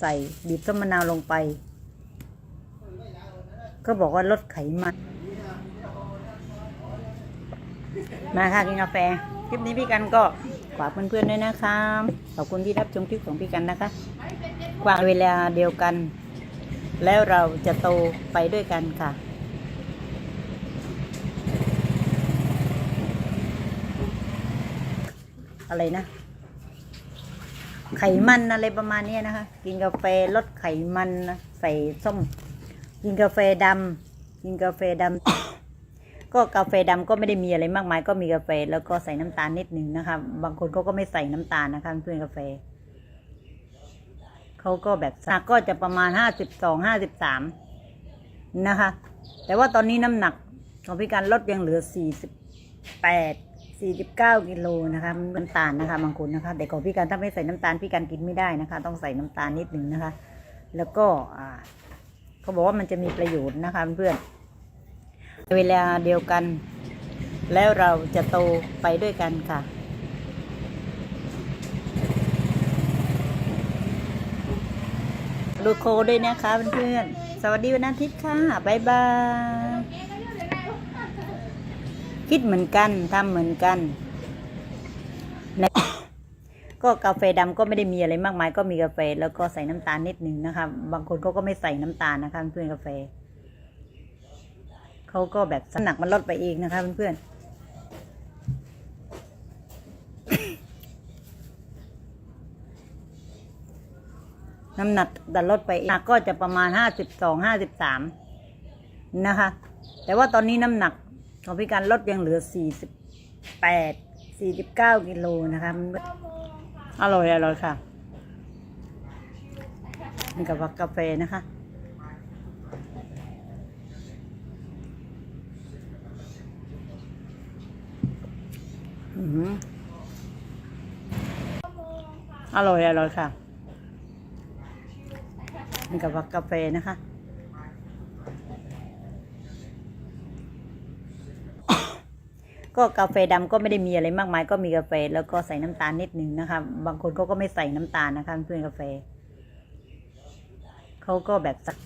ใส่บีบส้มมะนาวลงไป ก็บอกว่าลดไขมัน มาค่ะกินกาแฟ คลิปนี้พี่กันก็ฝากเพื่อนๆด้วยนะคะ ขอบคุณที่รับชมคลิปของพี่กันนะคะกวางเวลาเดียวกัน แล้วเราจะโตไปด้วยกันค่ะอะไรนะ ไขมันอะไรประมาณนี้นะคะ กินกาแฟลดไขมันนะใส่ส้ม กินกาแฟดำกินกาแฟดำก็กาแฟดำก็ไม่ได้มีอะไรมากมาย ก็มีกาแฟแล้วก็ใส่น้ำตาลนิดนึงนะคะ บางคนเขาก็ไม่ใส่น้ำตาลนะคะเพื่อนกาแฟเขาก็แบบหนักก็จะประมาณห้าสิบสองห้าสิบสามนะคะ แต่ว่าตอนนี้น้ำหนักของพี่การลดยังเหลือสี่สิบแปด สี่สิบเก้ากิโลนะคะน้ำตาลนะคะบางคนนะคะแต่ของพี่การถ้าไม่ใส่น้ำตาลพี่การกินไม่ได้นะคะ ต้องใส่น้ำตาลนิดหนึ่งนะคะ แล้วก็เขาบอกว่ามันจะมีประโยชน์นะคะเพื่อนเวลาเดียวกัน แล้วเราจะโตไปด้วยกันค่ะดูโคด้วยนะคะเพื่อนๆสวัสดีวันอาทิตย์ค่ะบ๊ายบาย คิดเหมือนกันทำเหมือนกันในก็กาแฟดำก็ไม่ได้มีอะไรมากมาย ก็มีกาแฟแล้วก็ใส่น้ำตาลนิดนึงนะคะ บางคนเขาก็ไม่ใส่น้ำตาลนะคะเพื่อนกาแฟเขาก็แบบน้ำหนักมันลดไปเองนะคะเพื่อนน้ำหนักดันลดไปหนักก็จะประมาณห้าสิบสองห้าสิบสามนะคะ แต่ว่าตอนนี้น้ำหนัก ของพี่การลดยังเหลือสี่สิบแปดสี่สิบเก้ากิโลนะคะมันอร่อยอร่อยค่ะ นี่กับกาแฟนะคะอือหืออร่อยอร่อยค่ะ นี่กับกาแฟนะคะ ก็กาแฟดำก็ไม่ได้มีอะไรมากมาย ก็มีกาแฟแล้วก็ใส่น้ำตาลนิดนึงนะคะ บางคนเขาก็ไม่ใส่น้ำตาลนะคะเพื่อนกาแฟเขาก็แบบสัก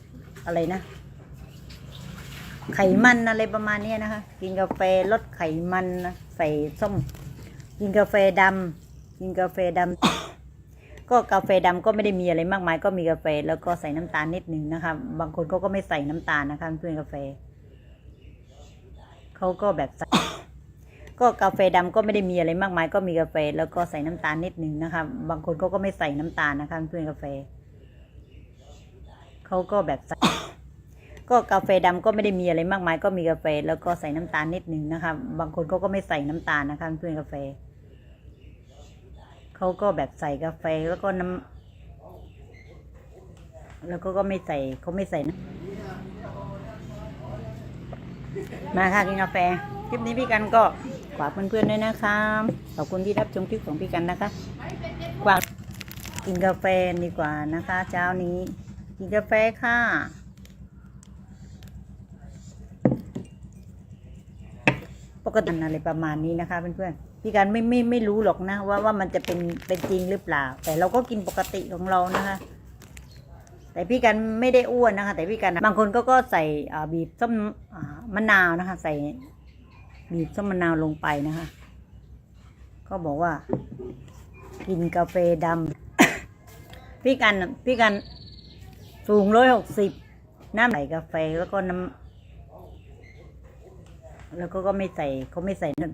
อะไรนะ ไขมันอะไรประมาณเนี้นะคะ กินกาแฟลดไขมันนะใส่ส้ม กินกาแฟดำกินกาแฟดำก็กาแฟดำก็ไม่ได้มีอะไรมากมาย ก็มีกาแฟแล้วก็ใส่น้ำตาลนิดนึงนะคะ บางคนเขาก็ไม่ใส่น้ำตาลนะคะเพื่อนกาแฟเขาก็แบบสัก ก็กาแฟดำก็ไม่ได้มีอะไรมากมาย ก็มีกาแฟแล้วก็ใส่น้ำตาลนิดนึงนะคะ บางคนเขาก็ไม่ใส่น้ำตาลนะคะเพื่อนกาแฟเขาก็แบบสักก็กาแฟดำก็ไม่ได้มีอะไรมากมาย ก็มีกาแฟแล้วก็ใส่น้ำตาลนิดนึงนะคะ บางคนเขาก็ไม่ใส่น้ำตาลนะคะเพื่อนกาแฟเขาก็แบบใส่กาแฟแล้วก็น้ำแล้วก็ก็ไม่ใส่เขาไม่ใส่นะมาค่ะกินกาแฟคลิปนี้พี่กันก็ ฝากเพื่อนๆด้วยนะคะ ขอบคุณที่รับชมคลิปของพี่กันนะคะฝากินกาแฟดีกว่านะคะ เช้านี้ กินกาแฟค่ะปกติอะไรประมาณนี้นะคะเพื่อนๆพี่การไม่ไม่ไม่รู้หรอกนะว่าว่ามันจะเป็นเป็นจริงหรือเปล่า แต่เราก็กินปกติของเรานะคะ แต่พี่กันไม่ได้อ้วนนะคะ แต่พี่กันบางคนก็ก็ใส่บีบส้มมะนาวนะคะ ใส่ บีบส้มมะนาวลงไปนะคะ ก็บอกว่า กินกาแฟดำพี่กันพี่กันสูงร้อยหกสิบน้ำใส่กาแฟแล้วก็น้ำแล้วก็ก็ไม่ใส่เขาไม่ใส่นั่น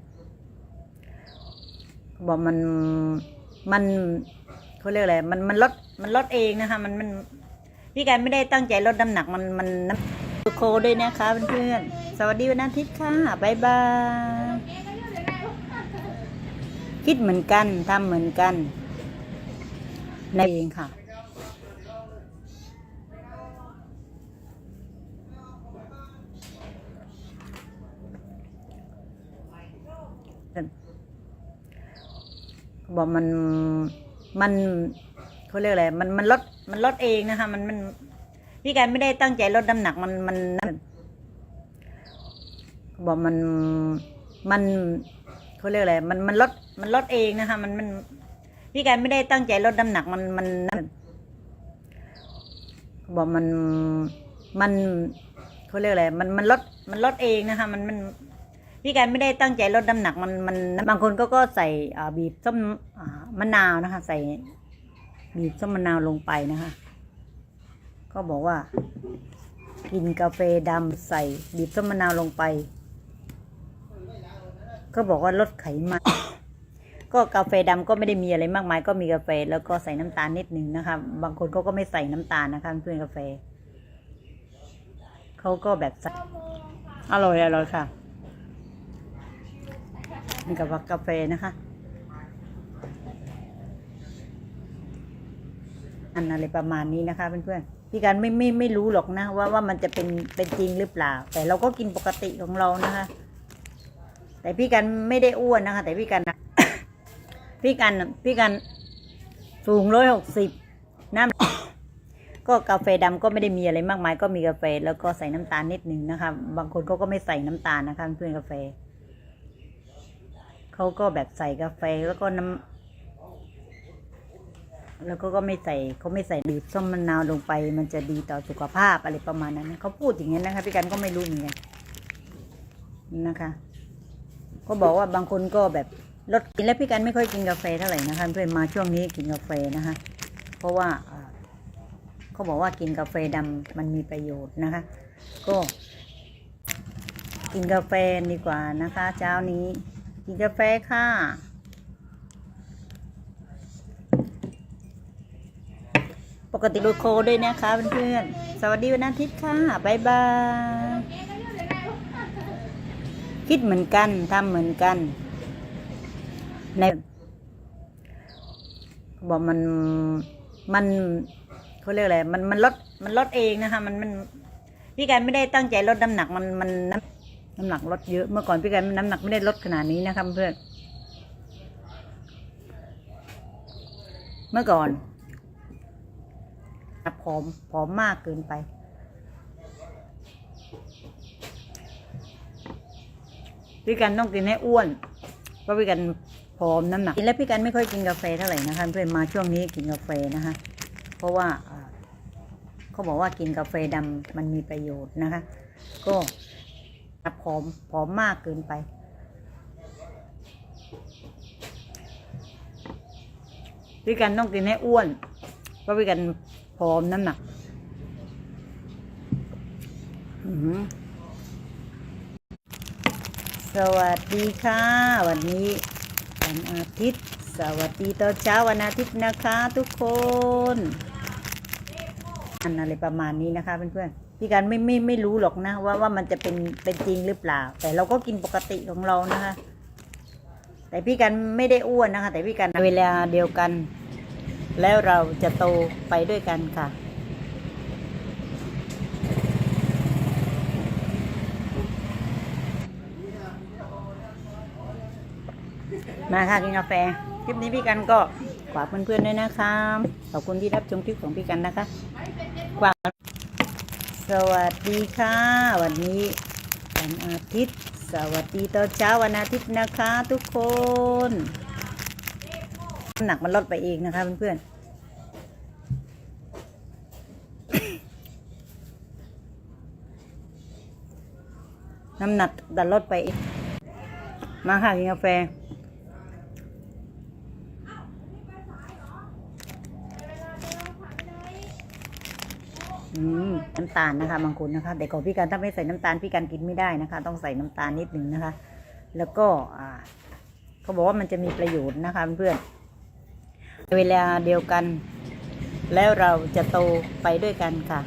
บอกมันมันเขาเรียกอะไรมันมันลดมันลดเองนะคะ มันมันพี่การไม่ได้ตั้งใจลดน้ำหนักมันมันน้ำโคด้วยนะคะเพื่อนๆ สวัสดีวันอาทิตย์ค่ะบายบาย คิดเหมือนกันทำเหมือนกันในเองค่ะบอกมันมันเขาเรียกอะไรมันมันลดมันลดเองนะคะ มันมันพี่การไม่ได้ตั้งใจลดน้ำหนักมันมัน บอกมันมันเขาเรียกอะไรมันมันลดมันลดเองนะคะมันมันพี่การไม่ได้ตั้งใจลดน้ำหนักมันมันบอกมันมันเขาเรียกอะไรมันมันลดมันลดเองนะคะมันมันพี่การไม่ได้ตั้งใจลดน้ำหนักมันมันบางคนก็ก็ใส่อ่าบีบส้มอ่ามะนาวนะคะ ใส่บีบส้มมะนาวลงไปนะคะ ก็บอกว่า กินกาแฟดำใส่บีบส้มมะนาวลงไป ก็บอกว่าลดไขมันก็กาแฟดำก็ไม่ได้มีอะไรมากมาย ก็มีกาแฟแล้วก็ใส่น้ำตาลนิดนึงนะคะ บางคนเขาก็ไม่ใส่น้ำตาลนะคะเพื่อนกาแฟเขาก็แบบใส่อร่อยอร่อยค่ะนี่กับกาแฟนะคะอันอะไรประมาณนี้นะคะเพื่อนๆพี่การไม่ไม่ไม่รู้หรอกนะว่าว่ามันจะเป็นเป็นจริงหรือเปล่า แต่เราก็กินปกติของเรานะคะ แต่พี่กันไม่ได้อ้วนนะคะ แต่พี่กันพี่กันพี่กันสูงร้อยหกสิบน้ำก็กาแฟดำก็ไม่ได้มีอะไรมากมาย ก็มีกาแฟแล้วก็ใส่น้ำตาลนิดนึงนะคะ บางคนเขาก็ไม่ใส่น้ำตาลนะคะเพื่อนกาแฟเขาก็แบบใส่กาแฟแล้วก็น้ำแล้วก็ก็ไม่ใส่เขาไม่ใส่บีบส้มมะนาวลงไป มันจะดีต่อสุขภาพอะไรประมาณนั้นเขาพูดอย่างนี้นะคะ พี่กันก็ไม่รู้เหมือนกันนะคะ ก็บอกว่าบางคนก็แบบลดกินแล้วพี่กันไม่ค่อยกินกาแฟเท่าไหร่นะคะเพื่อนมาช่วงนี้กินกาแฟนะคะ เพราะว่าเขาบอกว่ากินกาแฟดำมันมีประโยชน์นะคะ ก็ กินกาแฟดีกว่านะคะ เช้านี้ กินกาแฟค่ะปกติดูโคด้วยนะคะเพื่อนๆ สวัสดีวันอาทิตย์ค่ะ บ๊ายบาย คิดเหมือนกันทำเหมือนกัน ในบอกมันมันเขาเรียกอะไรมันมันลดมันลดเองนะคะมันมันพี่การไม่ได้ตั้งใจลดน้ำหนักมันมันน้ำน้ำหนักลดเยอะเมื่อก่อนพี่การน้ำหนักไม่ได้ลดขนาดนี้นะคะเพื่อนเมื่อก่อนผอมผอมมากเกินไป พี่กันต้องกินให้อ้วนเพราะพี่กันผอมน้ำหนักกินแล้วพี่กันไม่ค่อยกินกาแฟเท่าไหร่นะคะเพื่อนมาช่วงนี้กินกาแฟนะคะ เพราะว่าเขาบอกว่ากินกาแฟดำมันมีประโยชน์นะคะ ก็ผอมผอมมากเกินไปพี่กันต้องกินให้อ้วนเพราะพี่กันผอมน้ำหนัก อือ สวัสดีค่ะ วันนี้วันอาทิตย์ สวัสดีตอนเช้าวันอาทิตย์นะคะทุกคนอันอะไรประมาณนี้นะคะเพื่อนๆพี่การไม่ไม่ไม่รู้หรอกนะว่าว่ามันจะเป็นเป็นจริงหรือเปล่า แต่เราก็กินปกติของเรานะคะ แต่พี่กันไม่ได้อ้วนนะคะ แต่พี่กันเวลาเดียวกัน แล้วเราจะโตไปด้วยกันค่ะ มาค่ะกินกาแฟ คลิปนี้พี่กันก็ฝากเพื่อนๆด้วยนะคะ ขอบคุณที่รับชมคลิปของพี่กันนะคะฝากสวัสดีค่ะ วันนี้วันอาทิตย์ สวัสดีตอนเช้าวันอาทิตย์นะคะ ทุกคนน้ำหนักมันลดไปเองนะคะเพื่อนๆน้ำหนักดันลดไป มาค่ะกินกาแฟ น้ำตาลนะคะบางคนนะคะ แต่ก่อนพี่การถ้าไม่ใส่น้ำตาลพี่การกินไม่ได้นะคะ ต้องใส่น้ำตาลนิดหนึ่งนะคะ แล้วก็อ่าเขาบอกว่ามันจะมีประโยชน์นะคะเพื่อนเวลาเดียวกัน แล้วเราจะโตไปด้วยกันค่ะ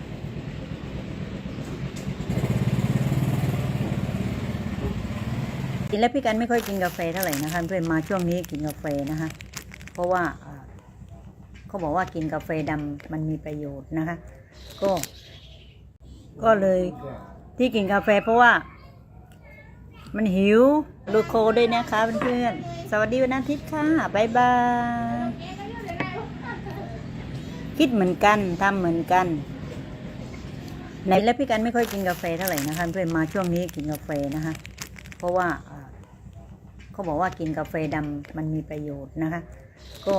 กินแล้วพี่กันไม่ค่อยกินกาแฟเท่าไหร่นะคะเพื่อนมาช่วงนี้กินกาแฟนะคะ เพราะว่าอ่าเขาบอกว่ากินกาแฟดำมันมีประโยชน์นะคะ ก็ ก็เลยที่กินกาแฟเพราะว่า มันหิวดูโคด้วยนะคะเพื่อนๆสวัสดีวันอาทิตย์ค่ะบ๊ายบายคิดเหมือนกันทำเหมือนกันในแล้วพี่กันไม่ค่อยกินกาแฟเท่าไหร่นะคะเพื่อนมาช่วงนี้กินกาแฟนะคะ เพราะว่าอ่าเขาบอกว่ากินกาแฟดำมันมีประโยชน์นะคะ ก็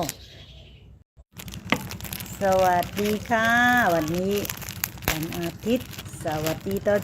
สวัสดีค่ะ วันนี้วันอาทิตย์ สวัสดีตอน